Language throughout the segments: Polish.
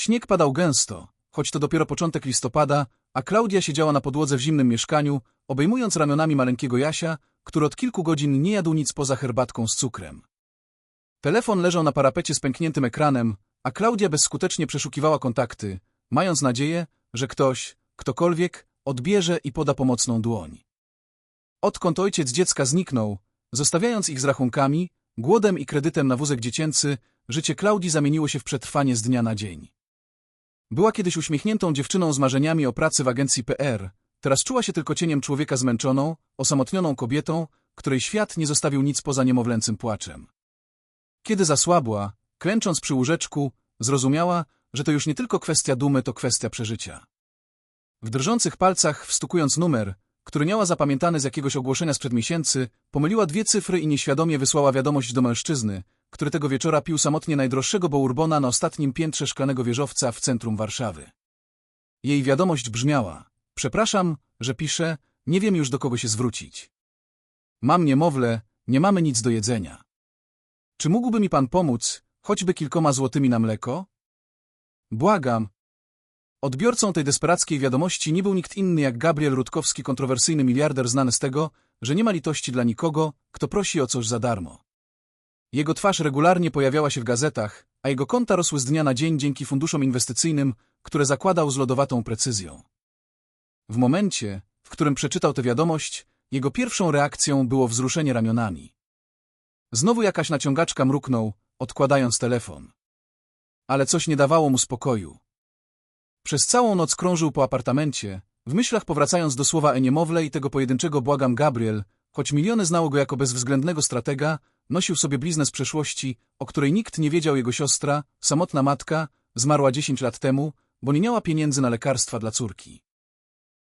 Śnieg padał gęsto, choć to dopiero początek listopada, a Klaudia siedziała na podłodze w zimnym mieszkaniu, obejmując ramionami maleńkiego Jasia, który od kilku godzin nie jadł nic poza herbatką z cukrem. Telefon leżał na parapecie z pękniętym ekranem, a Klaudia bezskutecznie przeszukiwała kontakty, mając nadzieję, że ktoś, ktokolwiek, odbierze i poda pomocną dłoń. Odkąd ojciec dziecka zniknął, zostawiając ich z rachunkami, głodem i kredytem na wózek dziecięcy, życie Klaudii zamieniło się w przetrwanie z dnia na dzień. Była kiedyś uśmiechniętą dziewczyną z marzeniami o pracy w agencji PR, teraz czuła się tylko cieniem człowieka zmęczoną, osamotnioną kobietą, której świat nie zostawił nic poza niemowlęcym płaczem. Kiedy zasłabła, klęcząc przy łóżeczku, zrozumiała, że to już nie tylko kwestia dumy, to kwestia przeżycia. W drżących palcach, wstukując numer, który miała zapamiętany z jakiegoś ogłoszenia sprzed miesięcy, pomyliła dwie cyfry i nieświadomie wysłała wiadomość do mężczyzny, który tego wieczora pił samotnie najdroższego bourbona na ostatnim piętrze szklanego wieżowca w centrum Warszawy. Jej wiadomość brzmiała, przepraszam, że piszę, nie wiem już do kogo się zwrócić. Mam niemowlę, nie mamy nic do jedzenia. Czy mógłby mi pan pomóc, choćby kilkoma złotymi na mleko? Błagam. Odbiorcą tej desperackiej wiadomości nie był nikt inny jak Gabriel Rutkowski, kontrowersyjny miliarder znany z tego, że nie ma litości dla nikogo, kto prosi o coś za darmo. Jego twarz regularnie pojawiała się w gazetach, a jego konta rosły z dnia na dzień dzięki funduszom inwestycyjnym, które zakładał z lodowatą precyzją. W momencie, w którym przeczytał tę wiadomość, jego pierwszą reakcją było wzruszenie ramionami. Znowu jakaś naciągaczka mruknął, odkładając telefon. Ale coś nie dawało mu spokoju. Przez całą noc krążył po apartamencie, w myślach powracając do słowa Eniemowle i tego pojedynczego błagam Gabriel, choć miliony znało go jako bezwzględnego stratega, nosił sobie bliznę z przeszłości, o której nikt nie wiedział jego siostra, samotna matka, zmarła dziesięć lat temu, bo nie miała pieniędzy na lekarstwa dla córki.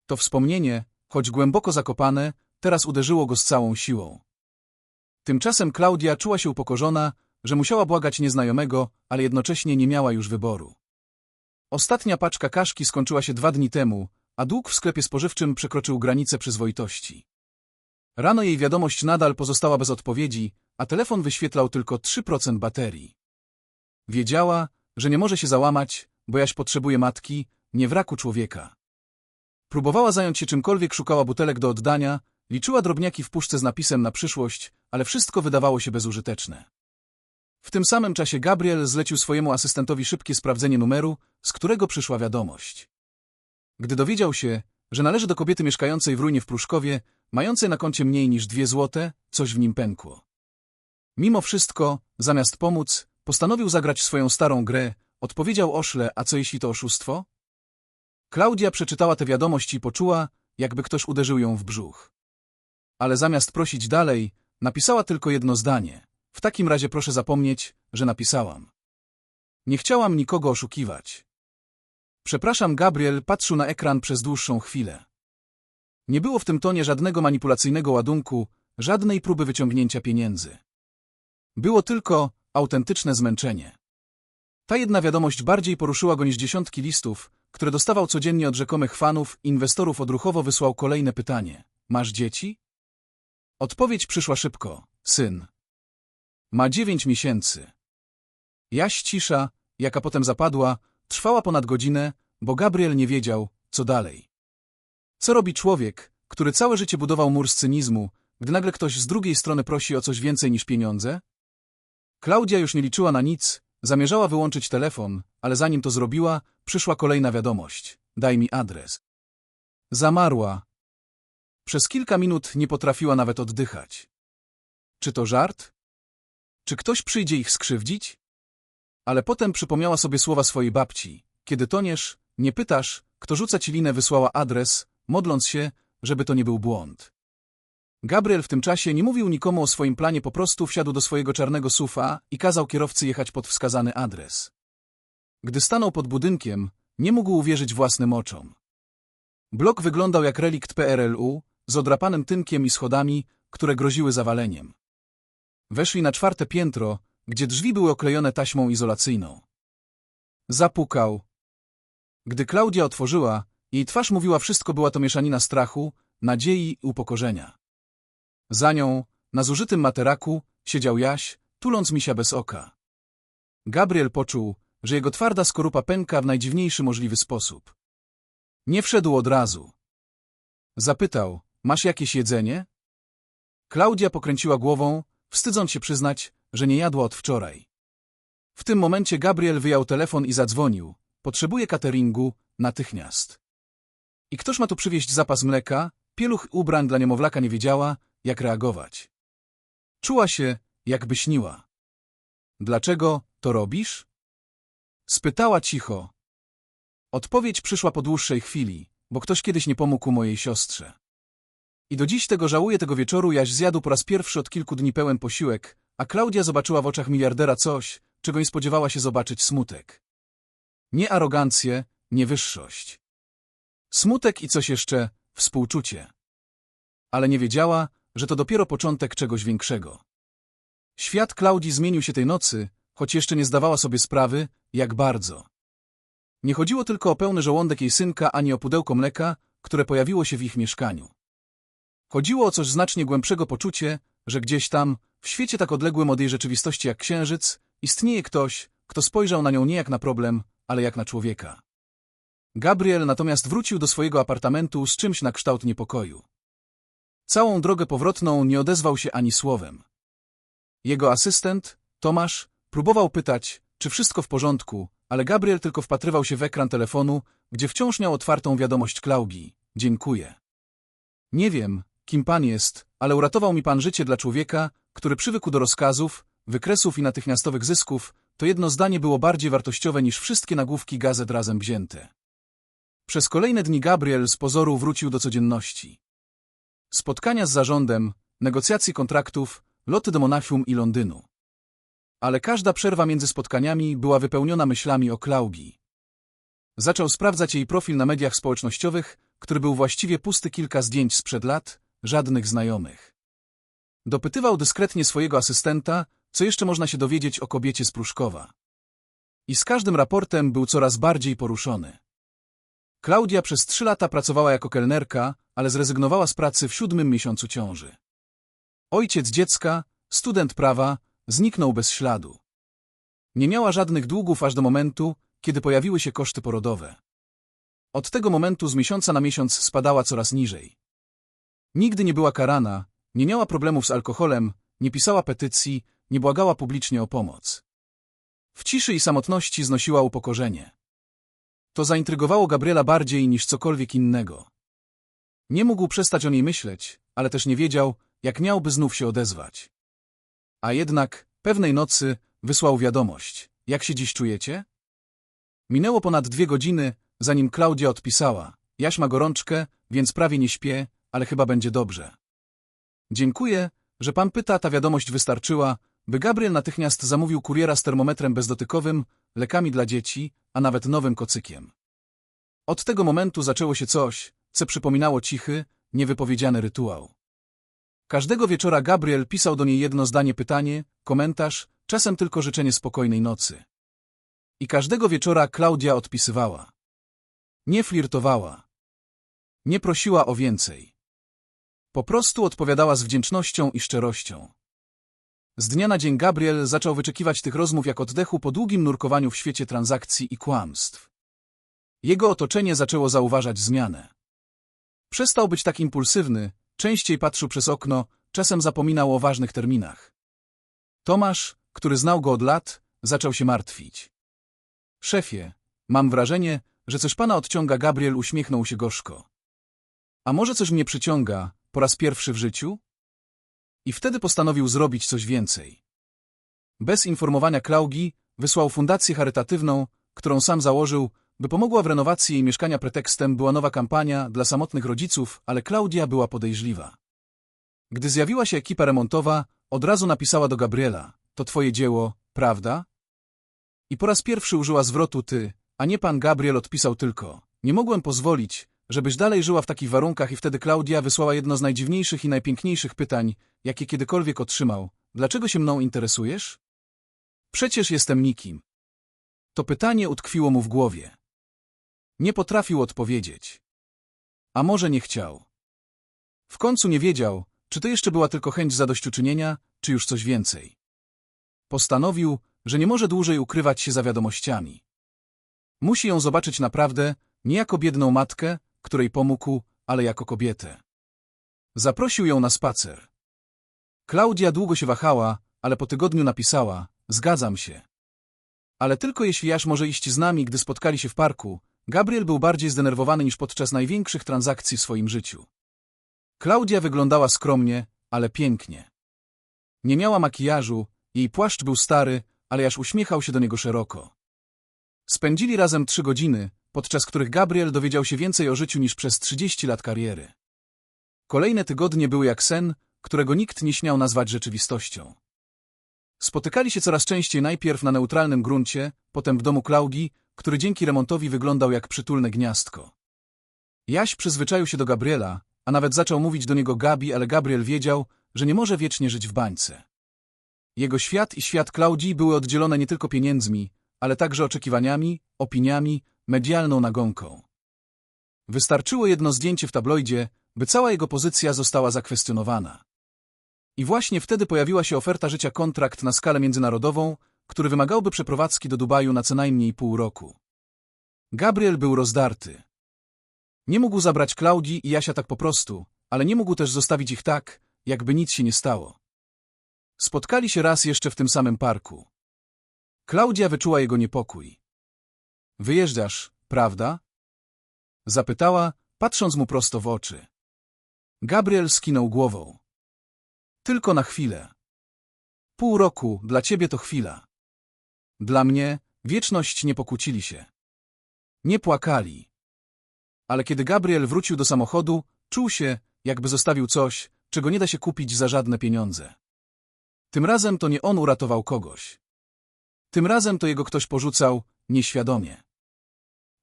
To wspomnienie, choć głęboko zakopane, teraz uderzyło go z całą siłą. Tymczasem Klaudia czuła się upokorzona, że musiała błagać nieznajomego, ale jednocześnie nie miała już wyboru. Ostatnia paczka kaszki skończyła się dwa dni temu, a dług w sklepie spożywczym przekroczył granicę przyzwoitości. Rano jej wiadomość nadal pozostała bez odpowiedzi, a telefon wyświetlał tylko 3% baterii. Wiedziała, że nie może się załamać, bo Jaś potrzebuje matki, nie wraku człowieka. Próbowała zająć się czymkolwiek, szukała butelek do oddania, liczyła drobniaki w puszce z napisem na przyszłość, ale wszystko wydawało się bezużyteczne. W tym samym czasie Gabriel zlecił swojemu asystentowi szybkie sprawdzenie numeru, z którego przyszła wiadomość. Gdy dowiedział się, że należy do kobiety mieszkającej w ruinie w Pruszkowie, mającej na koncie mniej niż dwie złote, coś w nim pękło. Mimo wszystko, zamiast pomóc, postanowił zagrać swoją starą grę, odpowiedział oszle, a co jeśli to oszustwo? Klaudia przeczytała tę wiadomość i poczuła, jakby ktoś uderzył ją w brzuch. Ale zamiast prosić dalej, napisała tylko jedno zdanie. W takim razie proszę zapomnieć, że napisałam. Nie chciałam nikogo oszukiwać. Przepraszam, Gabriel patrzył na ekran przez dłuższą chwilę. Nie było w tym tonie żadnego manipulacyjnego ładunku, żadnej próby wyciągnięcia pieniędzy. Było tylko autentyczne zmęczenie. Ta jedna wiadomość bardziej poruszyła go niż dziesiątki listów, które dostawał codziennie od rzekomych fanów, inwestorów odruchowo wysłał kolejne pytanie. Masz dzieci? Odpowiedź przyszła szybko. Syn. Ma dziewięć miesięcy. Jaś cisza, jaka potem zapadła, trwała ponad godzinę, bo Gabriel nie wiedział, co dalej. Co robi człowiek, który całe życie budował mur z cynizmu, gdy nagle ktoś z drugiej strony prosi o coś więcej niż pieniądze? Klaudia już nie liczyła na nic, zamierzała wyłączyć telefon, ale zanim to zrobiła, przyszła kolejna wiadomość. Daj mi adres. Zamarła. Przez kilka minut nie potrafiła nawet oddychać. Czy to żart? Czy ktoś przyjdzie ich skrzywdzić? Ale potem przypomniała sobie słowa swojej babci. Kiedy toniesz, nie pytasz, kto rzuca ci linę wysłała adres, modląc się, żeby to nie był błąd. Gabriel w tym czasie nie mówił nikomu o swoim planie, po prostu wsiadł do swojego czarnego sufa i kazał kierowcy jechać pod wskazany adres. Gdy stanął pod budynkiem, nie mógł uwierzyć własnym oczom. Blok wyglądał jak relikt PRL-u, z odrapanym tynkiem i schodami, które groziły zawaleniem. Weszli na czwarte piętro, gdzie drzwi były oklejone taśmą izolacyjną. Zapukał. Gdy Klaudia otworzyła, jej twarz mówiła wszystko, była to mieszanina strachu, nadziei i upokorzenia. Za nią, na zużytym materaku, siedział Jaś, tuląc misia bez oka. Gabriel poczuł, że jego twarda skorupa pęka w najdziwniejszy możliwy sposób. Nie wszedł od razu. Zapytał, masz jakieś jedzenie? Klaudia pokręciła głową, wstydząc się przyznać, że nie jadła od wczoraj. W tym momencie Gabriel wyjął telefon i zadzwonił. Potrzebuje cateringu natychmiast. I ktoś ma tu przywieźć zapas mleka, pieluch ubrań dla niemowlaka nie wiedziała, jak reagować. Czuła się, jakby śniła. Dlaczego to robisz? Spytała cicho. Odpowiedź przyszła po dłuższej chwili, bo ktoś kiedyś nie pomógł mojej siostrze. I do dziś tego żałuję tego wieczoru, jaś zjadł po raz pierwszy od kilku dni pełen posiłek, a Klaudia zobaczyła w oczach miliardera coś, czego nie spodziewała się zobaczyć smutek. Nie arogancję, nie wyższość. Smutek i coś jeszcze, współczucie. Ale nie wiedziała, że to dopiero początek czegoś większego. Świat Klaudii zmienił się tej nocy, choć jeszcze nie zdawała sobie sprawy, jak bardzo. Nie chodziło tylko o pełny żołądek jej synka, ani o pudełko mleka, które pojawiło się w ich mieszkaniu. Chodziło o coś znacznie głębszego poczucie, że gdzieś tam, w świecie tak odległym od jej rzeczywistości jak księżyc, istnieje ktoś, kto spojrzał na nią nie jak na problem, ale jak na człowieka. Gabriel natomiast wrócił do swojego apartamentu z czymś na kształt niepokoju. Całą drogę powrotną nie odezwał się ani słowem. Jego asystent, Tomasz, próbował pytać, czy wszystko w porządku, ale Gabriel tylko wpatrywał się w ekran telefonu, gdzie wciąż miał otwartą wiadomość Klaugii. Dziękuję. Nie wiem, kim pan jest, ale uratował mi pan życie dla człowieka, który przywykł do rozkazów, wykresów i natychmiastowych zysków, to jedno zdanie było bardziej wartościowe niż wszystkie nagłówki gazet razem wzięte. Przez kolejne dni Gabriel z pozoru wrócił do codzienności. Spotkania z zarządem, negocjacje kontraktów, loty do Monachium i Londynu. Ale każda przerwa między spotkaniami była wypełniona myślami o Klaugii. Zaczął sprawdzać jej profil na mediach społecznościowych, który był właściwie pusty kilka zdjęć sprzed lat, żadnych znajomych. Dopytywał dyskretnie swojego asystenta, co jeszcze można się dowiedzieć o kobiecie z Pruszkowa. I z każdym raportem był coraz bardziej poruszony. Klaudia przez trzy lata pracowała jako kelnerka, ale zrezygnowała z pracy w siódmym miesiącu ciąży. Ojciec dziecka, student prawa, zniknął bez śladu. Nie miała żadnych długów aż do momentu, kiedy pojawiły się koszty porodowe. Od tego momentu z miesiąca na miesiąc spadała coraz niżej. Nigdy nie była karana, nie miała problemów z alkoholem, nie pisała petycji, nie błagała publicznie o pomoc. W ciszy i samotności znosiła upokorzenie. To zaintrygowało Gabriela bardziej niż cokolwiek innego. Nie mógł przestać o niej myśleć, ale też nie wiedział, jak miałby znów się odezwać. A jednak, pewnej nocy, wysłał wiadomość. Jak się dziś czujecie? Minęło ponad dwie godziny, zanim Klaudia odpisała. Jaś ma gorączkę, więc prawie nie śpię, ale chyba będzie dobrze. Dziękuję, że pan pyta, ta wiadomość wystarczyła, by Gabriel natychmiast zamówił kuriera z termometrem bezdotykowym, lekami dla dzieci, a nawet nowym kocykiem. Od tego momentu zaczęło się coś, co przypominało cichy, niewypowiedziany rytuał. Każdego wieczora Gabriel pisał do niej jedno zdanie pytanie, komentarz, czasem tylko życzenie spokojnej nocy. I każdego wieczora Klaudia odpisywała. Nie flirtowała. Nie prosiła o więcej. Po prostu odpowiadała z wdzięcznością i szczerością. Z dnia na dzień Gabriel zaczął wyczekiwać tych rozmów jak oddechu po długim nurkowaniu w świecie transakcji i kłamstw. Jego otoczenie zaczęło zauważać zmianę. Przestał być tak impulsywny, częściej patrzył przez okno, czasem zapominał o ważnych terminach. Tomasz, który znał go od lat, zaczął się martwić. Szefie, mam wrażenie, że coś pana odciąga, Gabriel uśmiechnął się gorzko. A może coś mnie przyciąga, po raz pierwszy w życiu? I wtedy postanowił zrobić coś więcej. Bez informowania Klaugi wysłał fundację charytatywną, którą sam założył, by pomogła w renowacji jej mieszkania pretekstem była nowa kampania dla samotnych rodziców, ale Klaudia była podejrzliwa. Gdy zjawiła się ekipa remontowa, od razu napisała do Gabriela, to twoje dzieło, prawda? I po raz pierwszy użyła zwrotu ty, a nie pan Gabriel odpisał tylko, nie mogłem pozwolić, żebyś dalej żyła w takich warunkach i wtedy Klaudia wysłała jedno z najdziwniejszych i najpiękniejszych pytań, jakie kiedykolwiek otrzymał. Dlaczego się mną interesujesz? Przecież jestem nikim. To pytanie utkwiło mu w głowie. Nie potrafił odpowiedzieć. A może nie chciał. W końcu nie wiedział, czy to jeszcze była tylko chęć zadośćuczynienia, czy już coś więcej. Postanowił, że nie może dłużej ukrywać się za wiadomościami. Musi ją zobaczyć naprawdę, nie jako biedną matkę, której pomógł, ale jako kobietę. Zaprosił ją na spacer. Klaudia długo się wahała, ale po tygodniu napisała, zgadzam się. Ale tylko jeśli Jaś może iść z nami, gdy spotkali się w parku, Gabriel był bardziej zdenerwowany niż podczas największych transakcji w swoim życiu. Klaudia wyglądała skromnie, ale pięknie. Nie miała makijażu, jej płaszcz był stary, ale Jaś uśmiechał się do niego szeroko. Spędzili razem trzy godziny, podczas których Gabriel dowiedział się więcej o życiu niż przez 30 lat kariery. Kolejne tygodnie były jak sen, którego nikt nie śmiał nazwać rzeczywistością. Spotykali się coraz częściej najpierw na neutralnym gruncie, potem w domu Klaudii, który dzięki remontowi wyglądał jak przytulne gniazdko. Jaś przyzwyczaił się do Gabriela, a nawet zaczął mówić do niego Gabi, ale Gabriel wiedział, że nie może wiecznie żyć w bańce. Jego świat i świat Klaudii były oddzielone nie tylko pieniędzmi, ale także oczekiwaniami, opiniami, medialną nagonką. Wystarczyło jedno zdjęcie w tabloidzie, by cała jego pozycja została zakwestionowana. I właśnie wtedy pojawiła się oferta życia kontrakt na skalę międzynarodową, który wymagałby przeprowadzki do Dubaju na co najmniej pół roku. Gabriel był rozdarty. Nie mógł zabrać Klaudii i Jasia tak po prostu, ale nie mógł też zostawić ich tak, jakby nic się nie stało. Spotkali się raz jeszcze w tym samym parku. Klaudia wyczuła jego niepokój. Wyjeżdżasz, prawda? Zapytała, patrząc mu prosto w oczy. Gabriel skinął głową. Tylko na chwilę. Pół roku, dla ciebie to chwila. Dla mnie, wieczność nie pokłócili się. Nie płakali. Ale kiedy Gabriel wrócił do samochodu, czuł się, jakby zostawił coś, czego nie da się kupić za żadne pieniądze. Tym razem to nie on uratował kogoś. Tym razem to jego ktoś porzucał, nieświadomie.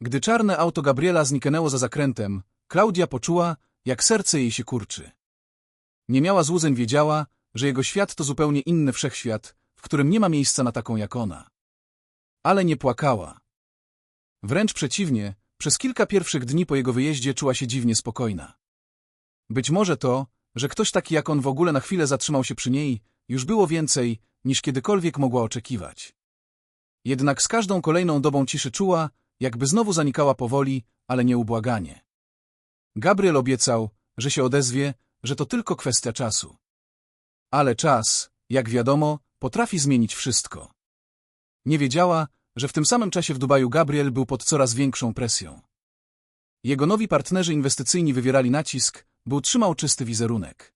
Gdy czarne auto Gabriela zniknęło za zakrętem, Klaudia poczuła, jak serce jej się kurczy. Nie miała złudzeń, wiedziała, że jego świat to zupełnie inny wszechświat, w którym nie ma miejsca na taką jak ona. Ale nie płakała. Wręcz przeciwnie, przez kilka pierwszych dni po jego wyjeździe czuła się dziwnie spokojna. Być może to, że ktoś taki jak on w ogóle na chwilę zatrzymał się przy niej, już było więcej, niż kiedykolwiek mogła oczekiwać. Jednak z każdą kolejną dobą ciszy czuła, jakby znowu zanikała powoli, ale nieubłaganie. Gabriel obiecał, że się odezwie, że to tylko kwestia czasu. Ale czas, jak wiadomo, potrafi zmienić wszystko. Nie wiedziała, że w tym samym czasie w Dubaju Gabriel był pod coraz większą presją. Jego nowi partnerzy inwestycyjni wywierali nacisk, by utrzymał czysty wizerunek.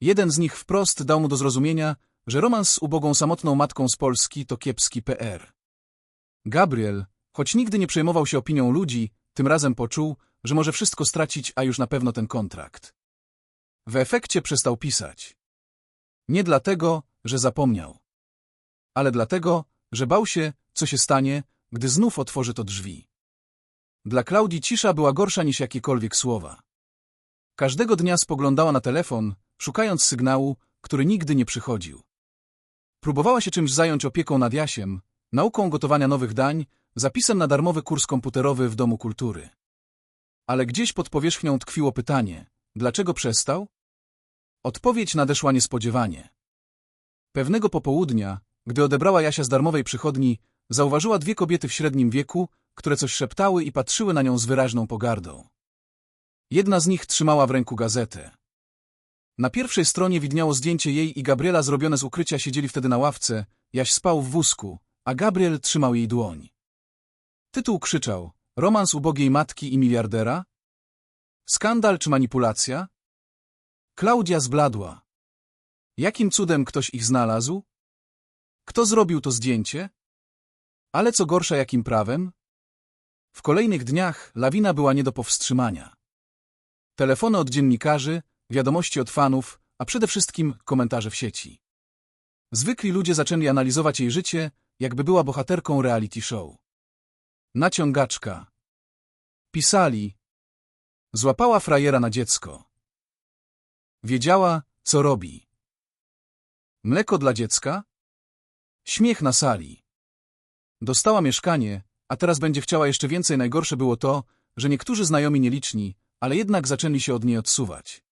Jeden z nich wprost dał mu do zrozumienia, że romans z ubogą samotną matką z Polski to kiepski PR. Gabriel, choć nigdy nie przejmował się opinią ludzi, tym razem poczuł, że może wszystko stracić, a już na pewno ten kontrakt. W efekcie przestał pisać. Nie dlatego, że zapomniał, ale dlatego, że bał się, co się stanie, gdy znów otworzy to drzwi. Dla Klaudii cisza była gorsza niż jakiekolwiek słowa. Każdego dnia spoglądała na telefon, szukając sygnału, który nigdy nie przychodził. Próbowała się czymś zająć opieką nad Jasiem, nauką gotowania nowych dań, zapisem na darmowy kurs komputerowy w Domu Kultury. Ale gdzieś pod powierzchnią tkwiło pytanie, dlaczego przestał? Odpowiedź nadeszła niespodziewanie. Pewnego popołudnia, gdy odebrała Jasia z darmowej przychodni, zauważyła dwie kobiety w średnim wieku, które coś szeptały i patrzyły na nią z wyraźną pogardą. Jedna z nich trzymała w ręku gazetę. Na pierwszej stronie widniało zdjęcie jej i Gabriela zrobione z ukrycia siedzieli wtedy na ławce, Jaś spał w wózku, a Gabriel trzymał jej dłoń. Tytuł krzyczał, romans ubogiej matki i miliardera? Skandal czy manipulacja? Klaudia zbladła. Jakim cudem ktoś ich znalazł? Kto zrobił to zdjęcie? Ale co gorsza, jakim prawem? W kolejnych dniach lawina była nie do powstrzymania. Telefony od dziennikarzy, wiadomości od fanów, a przede wszystkim komentarze w sieci. Zwykli ludzie zaczęli analizować jej życie, jakby była bohaterką reality show. Naciągaczka. Pisali. Złapała frajera na dziecko. Wiedziała, co robi. Mleko dla dziecka? Śmiech na sali. Dostała mieszkanie, a teraz będzie chciała jeszcze więcej. Najgorsze było to, że niektórzy znajomi nieliczni, ale jednak zaczęli się od niej odsuwać.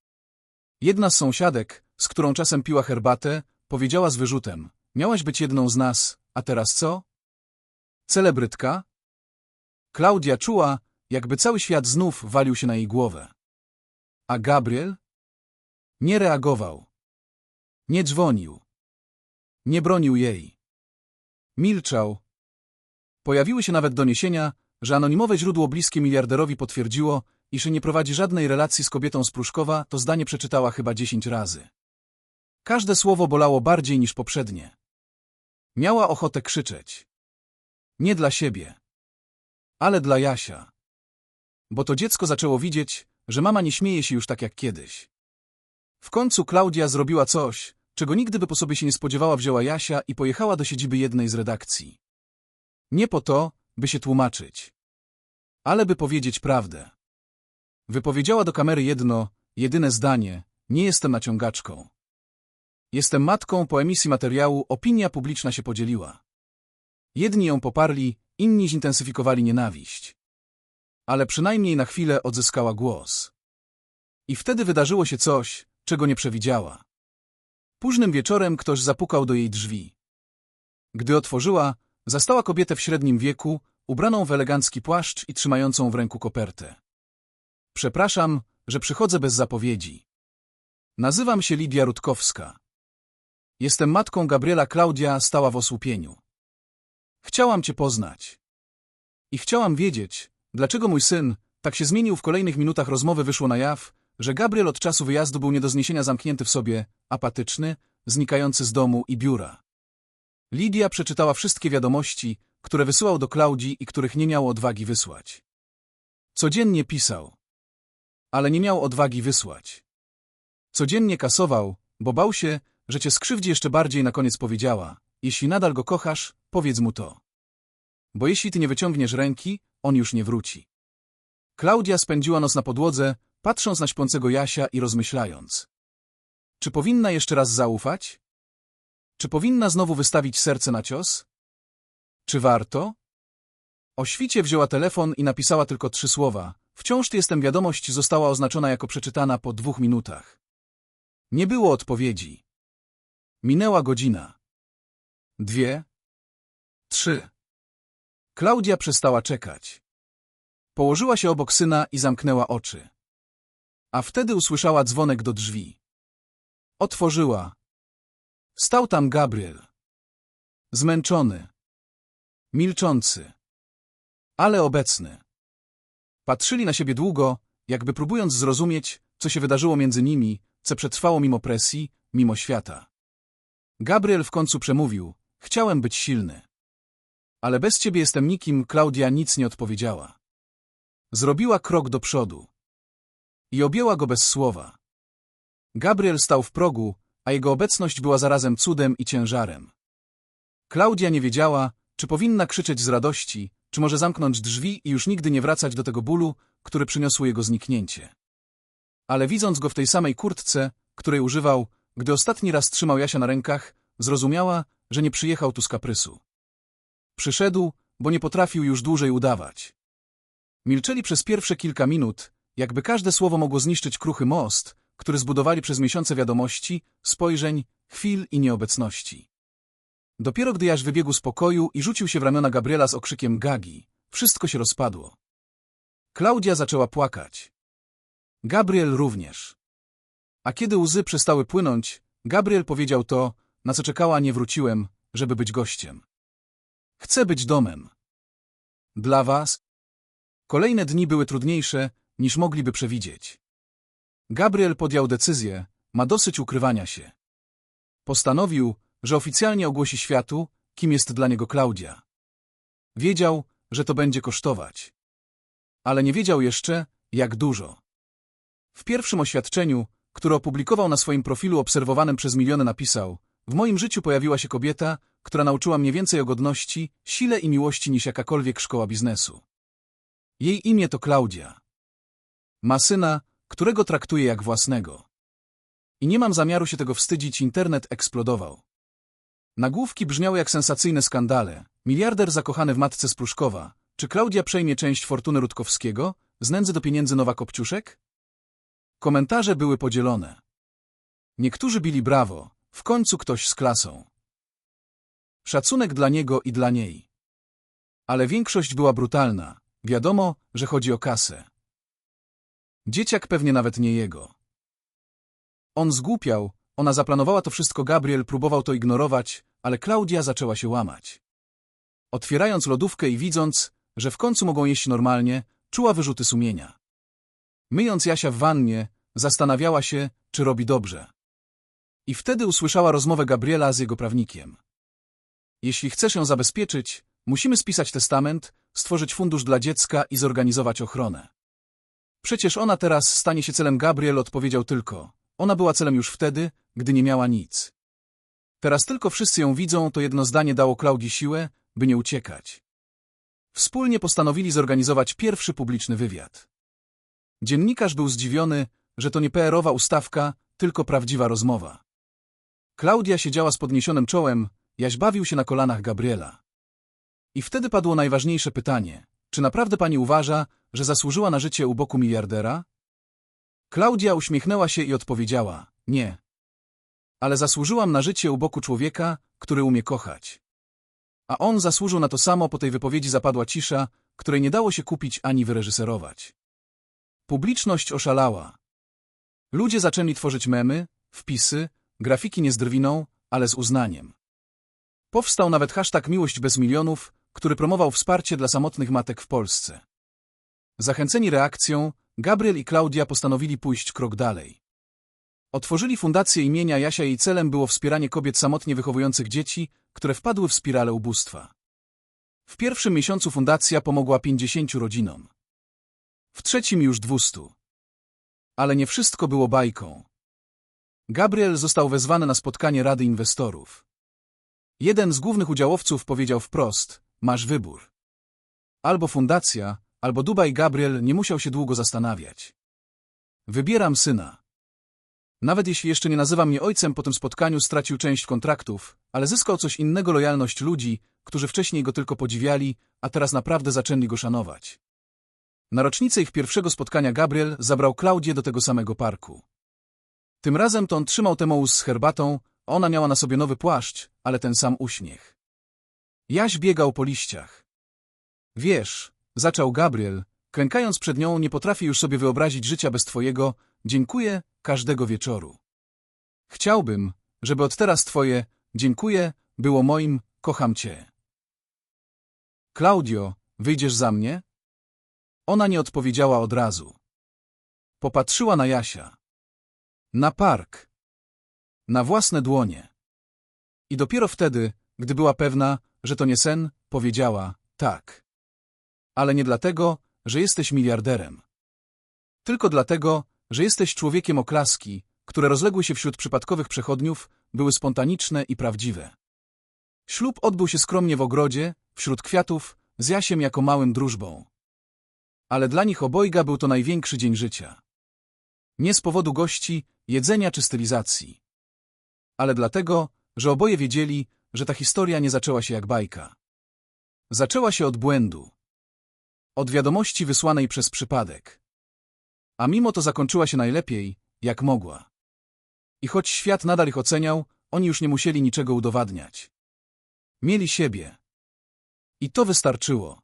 Jedna z sąsiadek, z którą czasem piła herbatę, powiedziała z wyrzutem. Miałaś być jedną z nas, a teraz co? Celebrytka? Klaudia czuła, jakby cały świat znów walił się na jej głowę. A Gabriel? Nie reagował. Nie dzwonił. Nie bronił jej. Milczał. Pojawiły się nawet doniesienia, że anonimowe źródło bliskie miliarderowi potwierdziło, iż nie prowadzi żadnej relacji z kobietą z Pruszkowa, to zdanie przeczytała chyba dziesięć razy. Każde słowo bolało bardziej niż poprzednie. Miała ochotę krzyczeć. Nie dla siebie, ale dla Jasia. Bo to dziecko zaczęło widzieć, że mama nie śmieje się już tak jak kiedyś. W końcu Klaudia zrobiła coś, czego nigdy by po sobie się nie spodziewała, wzięła Jasia i pojechała do siedziby jednej z redakcji. Nie po to, by się tłumaczyć, ale by powiedzieć prawdę. Wypowiedziała do kamery jedno, jedyne zdanie, nie jestem naciągaczką. Jestem matką po emisji materiału, opinia publiczna się podzieliła. Jedni ją poparli, inni zintensyfikowali nienawiść. Ale przynajmniej na chwilę odzyskała głos. I wtedy wydarzyło się coś, czego nie przewidziała. Późnym wieczorem ktoś zapukał do jej drzwi. Gdy otworzyła, zastała kobietę w średnim wieku, ubraną w elegancki płaszcz i trzymającą w ręku kopertę. Przepraszam, że przychodzę bez zapowiedzi. Nazywam się Lidia Rutkowska. Jestem matką Gabriela Klaudia, stała w osłupieniu. Chciałam cię poznać. I chciałam wiedzieć, dlaczego mój syn tak się zmienił w kolejnych minutach rozmowy wyszło na jaw, że Gabriel od czasu wyjazdu był nie do zniesienia zamknięty w sobie, apatyczny, znikający z domu i biura. Lidia przeczytała wszystkie wiadomości, które wysyłał do Klaudii i których nie miał odwagi wysłać. Codziennie pisał, ale nie miał odwagi wysłać. Codziennie kasował, bo bał się, że cię skrzywdzi jeszcze bardziej na koniec powiedziała. Jeśli nadal go kochasz, powiedz mu to. Bo jeśli ty nie wyciągniesz ręki, on już nie wróci. Klaudia spędziła noc na podłodze, patrząc na śpiącego Jasia i rozmyślając. Czy powinna jeszcze raz zaufać? Czy powinna znowu wystawić serce na cios? Czy warto? O świcie wzięła telefon i napisała tylko trzy słowa. Wciąż jestem wiadomość została oznaczona jako przeczytana po dwóch minutach. Nie było odpowiedzi. Minęła godzina. Dwie. Trzy. Klaudia przestała czekać. Położyła się obok syna i zamknęła oczy. A wtedy usłyszała dzwonek do drzwi. Otworzyła. Stał tam Gabriel. Zmęczony. Milczący. Ale obecny. Patrzyli na siebie długo, jakby próbując zrozumieć, co się wydarzyło między nimi, co przetrwało mimo presji, mimo świata. Gabriel w końcu przemówił. Chciałem być silny. Ale bez ciebie jestem nikim, Klaudia nic nie odpowiedziała. Zrobiła krok do przodu. I objęła go bez słowa. Gabriel stał w progu, a jego obecność była zarazem cudem i ciężarem. Klaudia nie wiedziała, czy powinna krzyczeć z radości, czy może zamknąć drzwi i już nigdy nie wracać do tego bólu, który przyniosło jego zniknięcie. Ale widząc go w tej samej kurtce, której używał, gdy ostatni raz trzymał Jasia na rękach, zrozumiała, że nie przyjechał tu z kaprysu. Przyszedł, bo nie potrafił już dłużej udawać. Milczeli przez pierwsze kilka minut, jakby każde słowo mogło zniszczyć kruchy most, który zbudowali przez miesiące wiadomości, spojrzeń, chwil i nieobecności. Dopiero gdy Jaś wybiegł z pokoju i rzucił się w ramiona Gabriela z okrzykiem Gagi, wszystko się rozpadło. Klaudia zaczęła płakać. Gabriel również. A kiedy łzy przestały płynąć, Gabriel powiedział to, na co czekała nie wróciłem, żeby być gościem. Chcę być domem. Dla was? Kolejne dni były trudniejsze, niż mogliby przewidzieć. Gabriel podjął decyzję, ma dosyć ukrywania się. Postanowił, że oficjalnie ogłosi światu, kim jest dla niego Klaudia. Wiedział, że to będzie kosztować. Ale nie wiedział jeszcze, jak dużo. W pierwszym oświadczeniu, które opublikował na swoim profilu obserwowanym przez miliony napisał W moim życiu pojawiła się kobieta, która nauczyła mnie więcej o godności, sile i miłości niż jakakolwiek szkoła biznesu. Jej imię to Klaudia. Ma syna, którego traktuje jak własnego. I nie mam zamiaru się tego wstydzić, internet eksplodował. Nagłówki brzmiały jak sensacyjne skandale. Miliarder zakochany w matce z Pruszkowa. Czy Klaudia przejmie część fortuny Rutkowskiego? Z nędzy do pieniędzy Nowa Kopciuszek? Komentarze były podzielone. Niektórzy bili brawo, w końcu ktoś z klasą. Szacunek dla niego i dla niej. Ale większość była brutalna. Wiadomo, że chodzi o kasę. Dzieciak pewnie nawet nie jego. On zgłupiał, ona zaplanowała to wszystko, Gabriel próbował to ignorować, ale Klaudia zaczęła się łamać. Otwierając lodówkę i widząc, że w końcu mogą jeść normalnie, czuła wyrzuty sumienia. Myjąc Jasia w wannie, zastanawiała się, czy robi dobrze. I wtedy usłyszała rozmowę Gabriela z jego prawnikiem. Jeśli chcesz ją zabezpieczyć, musimy spisać testament, stworzyć fundusz dla dziecka i zorganizować ochronę. Przecież ona teraz stanie się celem Gabriel odpowiedział tylko. Ona była celem już wtedy, gdy nie miała nic. Teraz tylko wszyscy ją widzą, to jedno zdanie dało Klaudii siłę, by nie uciekać. Wspólnie postanowili zorganizować pierwszy publiczny wywiad. Dziennikarz był zdziwiony, że to nie PR-owa ustawka, tylko prawdziwa rozmowa. Klaudia siedziała z podniesionym czołem, Jaś bawił się na kolanach Gabriela. I wtedy padło najważniejsze pytanie. Czy naprawdę pani uważa, że zasłużyła na życie u boku miliardera? Klaudia uśmiechnęła się i odpowiedziała, nie. Ale zasłużyłam na życie u boku człowieka, który umie kochać. A on zasłużył na to samo, po tej wypowiedzi zapadła cisza, której nie dało się kupić ani wyreżyserować. Publiczność oszalała. Ludzie zaczęli tworzyć memy, wpisy, grafiki nie z drwiną, ale z uznaniem. Powstał nawet hashtag Miłość bez milionów, który promował wsparcie dla samotnych matek w Polsce. Zachęceni reakcją, Gabriel i Klaudia postanowili pójść krok dalej. Otworzyli fundację imienia Jasia jej celem było wspieranie kobiet samotnie wychowujących dzieci, które wpadły w spiralę ubóstwa. W pierwszym miesiącu fundacja pomogła 50 rodzinom. W trzecim już 200. Ale nie wszystko było bajką. Gabriel został wezwany na spotkanie Rady Inwestorów. Jeden z głównych udziałowców powiedział wprost, masz wybór. Albo fundacja, albo Dubaj Gabriel nie musiał się długo zastanawiać. Wybieram syna. Nawet jeśli jeszcze nie nazywa mnie ojcem, po tym spotkaniu stracił część kontraktów, ale zyskał coś innego lojalność ludzi, którzy wcześniej go tylko podziwiali, a teraz naprawdę zaczęli go szanować. Na rocznicę ich pierwszego spotkania Gabriel zabrał Klaudię do tego samego parku. Tym razem to on trzymał tę z herbatą, ona miała na sobie nowy płaszcz, ale ten sam uśmiech. Jaś biegał po liściach. Wiesz, zaczął Gabriel, klękając przed nią, nie potrafię już sobie wyobrazić życia bez twojego, dziękuję, każdego wieczoru. Chciałbym, żeby od teraz twoje, dziękuję, było moim, kocham cię. Klaudio, wyjdziesz za mnie? Ona nie odpowiedziała od razu. Popatrzyła na Jasia. Na park. Na własne dłonie. I dopiero wtedy, gdy była pewna, że to nie sen, powiedziała tak. Ale nie dlatego, że jesteś miliarderem. Tylko dlatego, że jesteś człowiekiem oklaski, które rozległy się wśród przypadkowych przechodniów, były spontaniczne i prawdziwe. Ślub odbył się skromnie w ogrodzie, wśród kwiatów, z Jasiem jako małym drużbą. Ale dla nich obojga był to największy dzień życia. Nie z powodu gości, jedzenia czy stylizacji. Ale dlatego, że oboje wiedzieli, że ta historia nie zaczęła się jak bajka. Zaczęła się od błędu. Od wiadomości wysłanej przez przypadek. A mimo to zakończyła się najlepiej, jak mogła. I choć świat nadal ich oceniał, oni już nie musieli niczego udowadniać. Mieli siebie. I to wystarczyło.